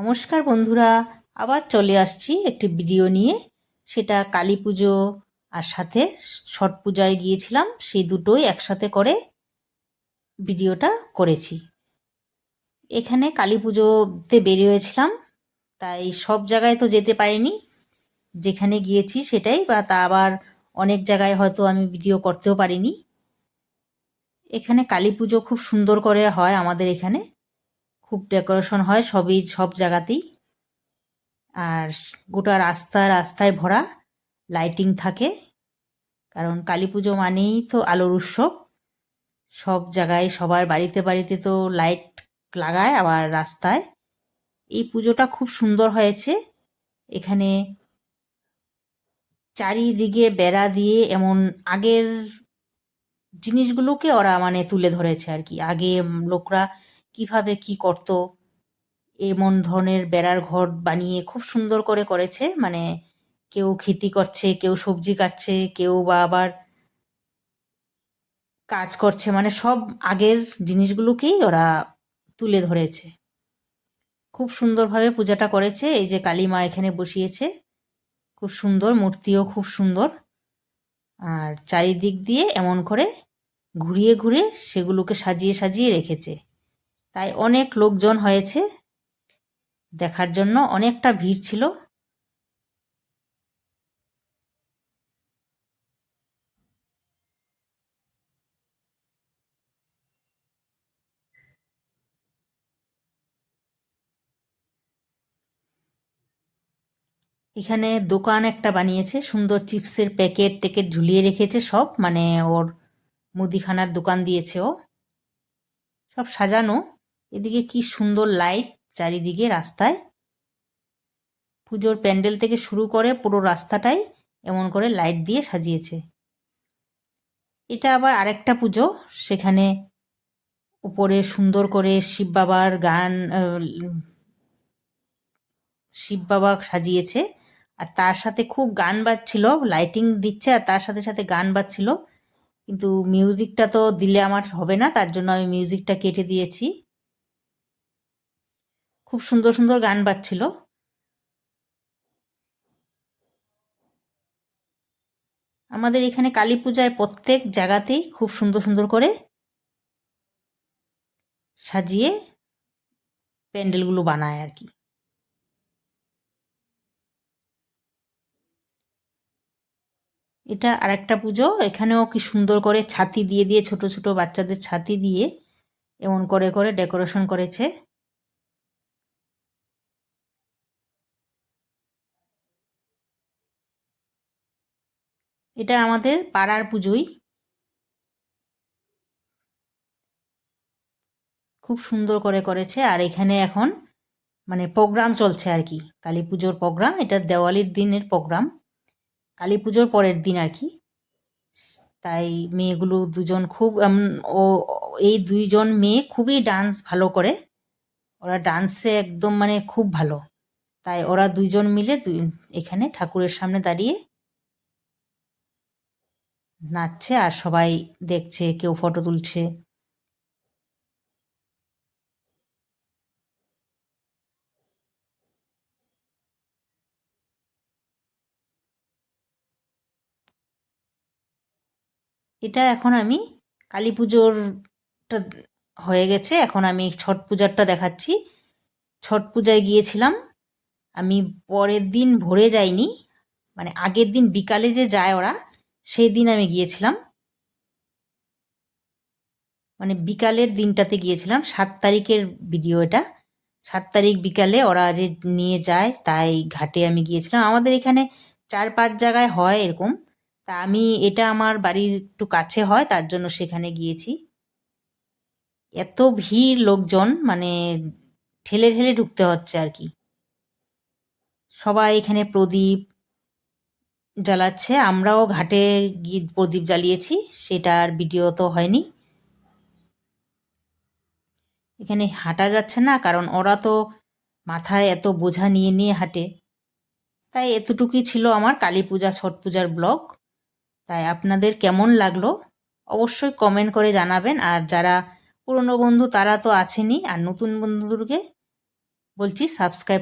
নমস্কার বন্ধুরা, আবার চলে আসছি একটি ভিডিও নিয়ে। সেটা কালী পুজো আর সাথে ছট পূজায় গিয়েছিলাম, সেই দুটোই একসাথে করে ভিডিওটা করেছি। এখানে কালী পুজোতে বেরিয়েছিলাম, তাই সব জায়গায় তো যেতে পারিনি। যেখানে গিয়েছি সেটাই বা তা আবার অনেক জায়গায় হয়তো আমি ভিডিও করতেও পারিনি। এখানে কালী পুজো খুব সুন্দর করে হয় আমাদের এখানে। খুব ডেকোরেশন হয়, সবই সব জায়গাতেই। আর গোটা রাস্তা, রাস্তায় ভরা লাইটিং থাকে। কারণ কালী পুজো মানেই তো আলোর উৎসব। সব জায়গায় সবার বাড়িতে বাড়িতে তো লাইট লাগায়, আবার রাস্তায়। এই পুজোটা খুব সুন্দর হয়েছে। এখানে চারিদিকে বেড়া দিয়ে এমন আগের জিনিসগুলোকে ওরা মানে তুলে ধরেছে আর কি। আগে লোকরা কীভাবে কি করত? এমন ধরনের বেড়ার ঘর বানিয়ে খুব সুন্দর করে করেছে। মানে কেউ খেতি করছে, কেউ সবজি কাটছে, কেউ বা আবার কাজ করছে। মানে সব আগের জিনিসগুলোকেই ওরা তুলে ধরেছে। খুব সুন্দরভাবে পূজাটা করেছে। এই যে কালী মা এখানে বসিয়েছে। খুব সুন্দর, মূর্তিও খুব সুন্দর। আর চারিদিক দিয়ে এমন করে ঘুরিয়ে ঘুরিয়ে সেগুলোকে সাজিয়ে সাজিয়ে রেখেছে। তাই অনেক লোকজন হয়েছে। দেখার জন্য অনেকটা ভিড় ছিল। এখানে দোকান একটা বানিয়েছে, সুন্দর চিপসের প্যাকেট ট্যাকেট ঝুলিয়ে রেখেছে সব মানে ওর মুদিখানার দোকান দিয়েছে ও। সব সাজানো। এদিকে কি সুন্দর লাইট চারিদিকে রাস্তায়। পুজোর প্যান্ডেল থেকে শুরু করে পুরো রাস্তাটাই এমন করে লাইট দিয়ে সাজিয়েছে। এটা আবার আরেকটা পুজো, সেখানে উপরে সুন্দর করে শিব বাবার গান শিব বাবা সাজিয়েছে, আর তার সাথে খুব গান বাজছিল লাইটিং দিচ্ছে আর তার সাথে সাথে গান বাজছিল। কিন্তু মিউজিকটা তো দিলে আমার হবে না, তার জন্য আমি মিউজিকটা কেটে দিয়েছি। খুব সুন্দর সুন্দর গান বাজছিল। আমাদের এখানে কালী পূজায় প্রত্যেক জায়গাতেই খুব সুন্দর সুন্দর করে সাজিয়ে প্যান্ডেলগুলো বানায় আর কি। এটা আরেকটা পুজো, এখানেও কি সুন্দর করে ছাতি দিয়ে দিয়ে ছোট ছোট বাচ্চাদের ছাতি দিয়ে এমন করে করে ডেকোরেশন করেছে। এটা আমাদের পাড়ার পুজোই। খুব সুন্দর করে করেছে আর এখানে এখন মানে প্রোগ্রাম চলছে আর কি। কালী পুজোর প্রোগ্রাম, এটা দেওয়ালির দিনের প্রোগ্রাম। কালী পুজোর পরের দিন আর কি। তাই মেয়েগুলো দুজন খুব ও, এই দুইজন মেয়ে খুবই ডান্স ভালো করে। ওরা ডান্সে একদম মানে খুব ভালো। তাই ওরা দুইজন মিলে এখানে ঠাকুরের সামনে দাঁড়িয়ে নাচছে আর সবাই দেখছে, কেউ ফটো তুলছে। এটা এখন আমি কালী পুজোরটা হয়ে গেছে, এখন আমি ছট পূজারটা দেখাচ্ছি। ছট পূজায় গিয়েছিলাম, আমি পরের দিন ভোরে যাইনি মানে আগের দিন বিকালে যে যায় ওরা সেই দিন আমি গিয়েছিলাম। মানে বিকালের দিনটাতে গিয়েছিলাম। সাত তারিখের ভিডিও এটা। সাত তারিখ বিকালে ওরা যে নিয়ে যায়, তাই ঘাটে আমি গিয়েছিলাম। আমাদের এখানে চার পাঁচ জায়গায় হয় এরকম। তা আমি, এটা আমার বাড়ির একটু কাছে হয়, তার জন্য সেখানে গিয়েছি। এত ভিড় লোকজন মানে ঠেলে ঠেলে ঢুকতে হচ্ছে আর কি। সবাই এখানে প্রদীপ জ্বালাচ্ছে। আমরাও ঘাটে গিয়ে প্রদীপ জ্বালিয়েছি, সেটার ভিডিও তো হয়নি। এখানে হাঁটা যাচ্ছে না, কারণ ওরা তো মাথায় এত বোঝা নিয়ে নিয়ে হাঁটে। তাই এতটুকুই ছিল আমার কালী পূজা, ছট পূজার ব্লগ। তাই আপনাদের কেমন লাগল? অবশ্যই কমেন্ট করে জানাবেন। আর যারা পুরনো বন্ধু, তারা তো আছেনই। আর নতুন বন্ধুদেরকে বলছি সাবস্ক্রাইব